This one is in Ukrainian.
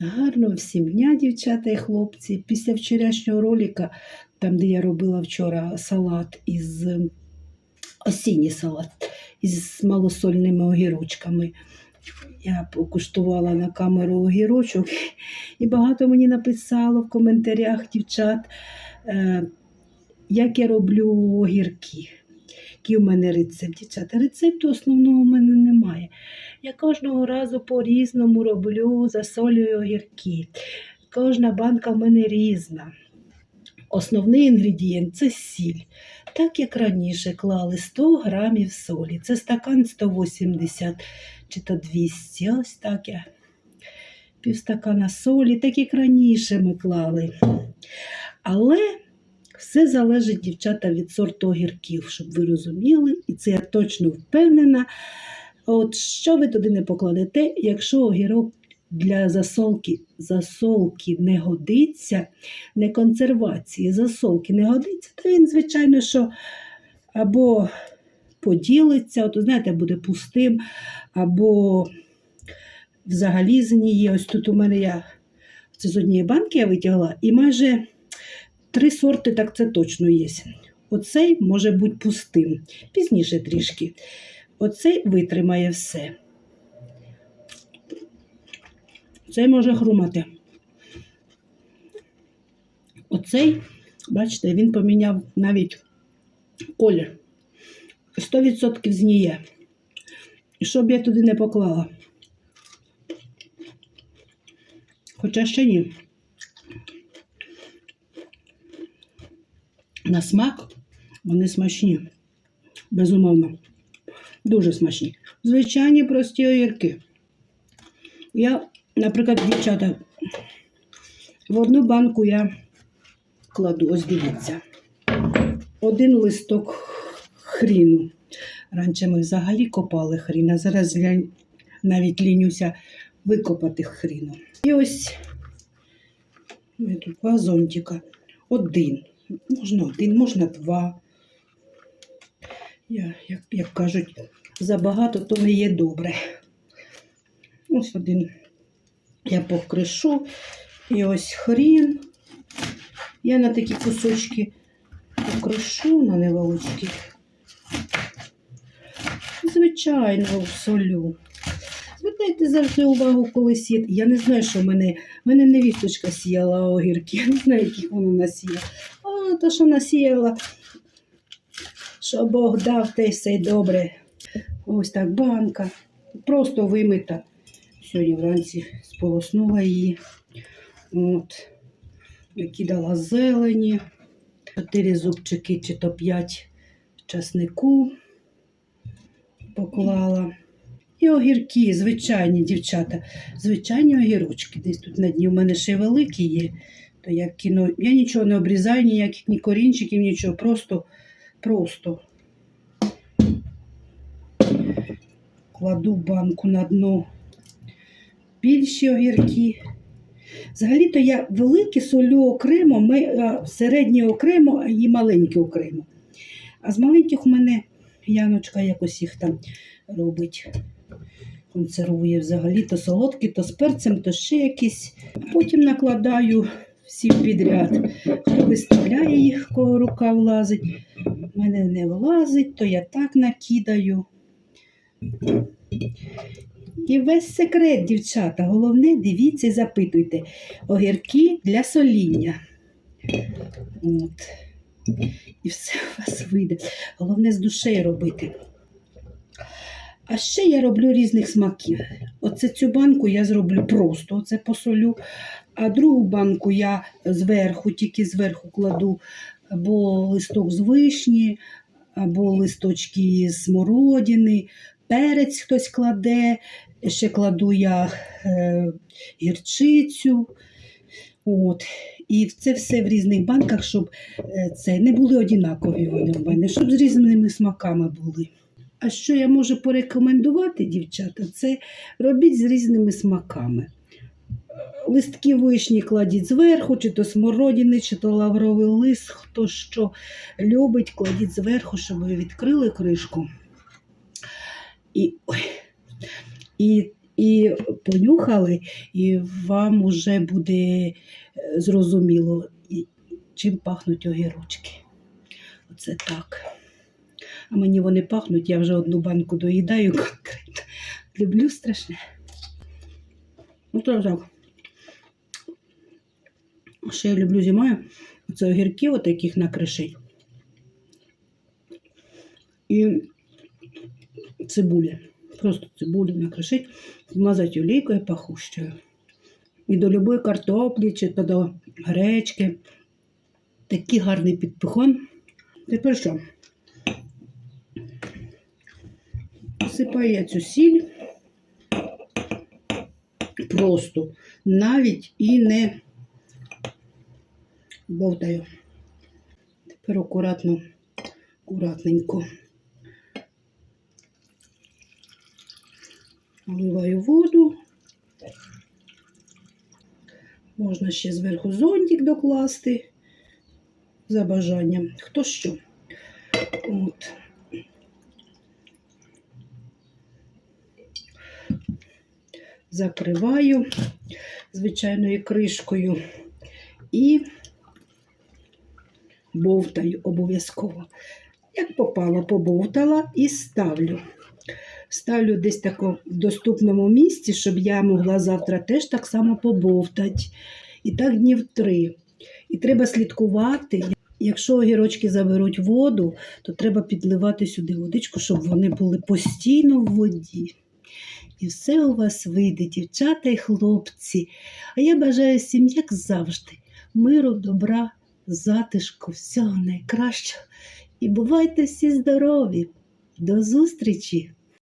Гарного всім дня, дівчата і хлопці. Після вчорашнього ролика, там, де я робила вчора салат із осінній салат із малосольними огірочками. Я покуштувала на камеру огірочок, і багато мені написало в коментарях дівчат, е, як я роблю огірки. Який у мене рецепт, дівчата. Рецепту основного у мене немає. Я кожного разу по-різному роблю, засолюю огірки. Кожна банка в мене різна. Основний інгредієнт це сіль. Так як раніше клали 100 грамів солі. Це стакан 180 чи то 200. Ось так я. Півстакана солі, так як раніше ми клали. Але все залежить, дівчата, від сорту огірків, щоб ви розуміли, і це я точно впевнена. От що ви туди не покладете, якщо огірок для засолки, засолки не годиться, не консервації, засолки не годиться, то він, звичайно, що або поділиться, от, знаєте, буде пустим, або взагалі згніє. Ось тут у мене я це з однієї банки я витягла, і майже три сорти, так це точно є. Оцей може бути пустим, пізніше трішки. Оцей витримає все. Цей може хрумати. Оцей, бачите, він поміняв навіть колір. 100% зніє. І що б я туди не поклала. Хоча ще ні. На смак вони смачні. Безумовно. Дуже смачні. Звичайні прості огірки. Я, наприклад, дівчата, в одну банку я кладу, ось дивіться, один листок хріну. Раніше ми взагалі копали хрін, а зараз я навіть лінюся викопати хріну. І ось тут два зонтика. Один. Можна один, можна два. Я, як, як кажуть, забагато то не є добре. Ось один я покришу. І ось хрін. Я на такі кусочки покришу на невеличкі. Звичайно, солю. Звертайте завжди увагу, коли сіяти. Я не знаю, що в мене. В мене невісточка сіяла огірки. Я не знаю, яких вона насіяла. А то, що насіяла, що Бог дав, те все добре. Ось так банка. Просто вимита. Сьогодні вранці сполоснула її. От. Накидала зелені. Чотири зубчики чи то п'ять часнику поклала. І огірки, звичайні дівчата, звичайні огірочки. Десь тут на дні у мене ще великі є. То я кину. Я нічого не обрізаю, ніяких ні корінчиків, нічого. Просто, просто кладу банку на дно більші огірки. Взагалі-то я великі солю окремо, ми, а, середні окремо і маленькі окремо. А з маленьких у мене Яночка якось їх там робить, консервує взагалі то солодкі, то з перцем, то ще якісь. Потім накладаю всі підряд. Хто виставляє їх, кого рука влазить. У мене не влазить, то я так накидаю. І весь секрет, дівчата. Головне, дивіться і запитуйте. Огірки для соління. От. І все у вас вийде. Головне з душею робити. А ще я роблю різних смаків. Оце цю банку я зроблю просто, оце посолю. А другу банку я зверху, тільки зверху кладу або листок з вишні, або листочки з смородини, перець хтось кладе, ще кладу я е, гірчицю. От. І це все в різних банках, щоб е, це не були однакові вони в мене, щоб з різними смаками були. А що я можу порекомендувати, дівчата, це робіть з різними смаками. Листки вишні кладіть зверху, чи то смородини, чи то лавровий лист, хто що любить, кладіть зверху, щоб ви відкрили кришку. І, ой, і і понюхали, і вам уже буде е, зрозуміло, чим пахнуть огірочки. Оце так. А мені вони пахнуть, я вже одну банку доїдаю конкретно. Люблю страшне. Ну, так. Ще я люблю зимою. Це огірки, от яких накришить. І цибуля. Просто цибулю накришить, змазати олійкою пахущою. І до любої картоплі чи то до гречки. Такий гарний підпихон. Тепер що? Посипаю я цю сіль. Просто навіть і не бовтаю. Тепер акуратно, акуратненько. Наливаю воду. Можна ще зверху зонтик докласти за бажанням. Хто що. От. Закриваю звичайною кришкою і бовтаю обов'язково. Як попало, побовтала і ставлю. Ставлю десь тако в доступному місці, щоб я могла завтра теж так само побовтати. І так днів три. І треба слідкувати. Якщо огірочки заберуть воду, то треба підливати сюди водичку, щоб вони були постійно в воді. І все у вас вийде, дівчата і хлопці. А я бажаю всім, як завжди, миру, добра, затишку, всього найкращого. І бувайте всі здорові. До зустрічі!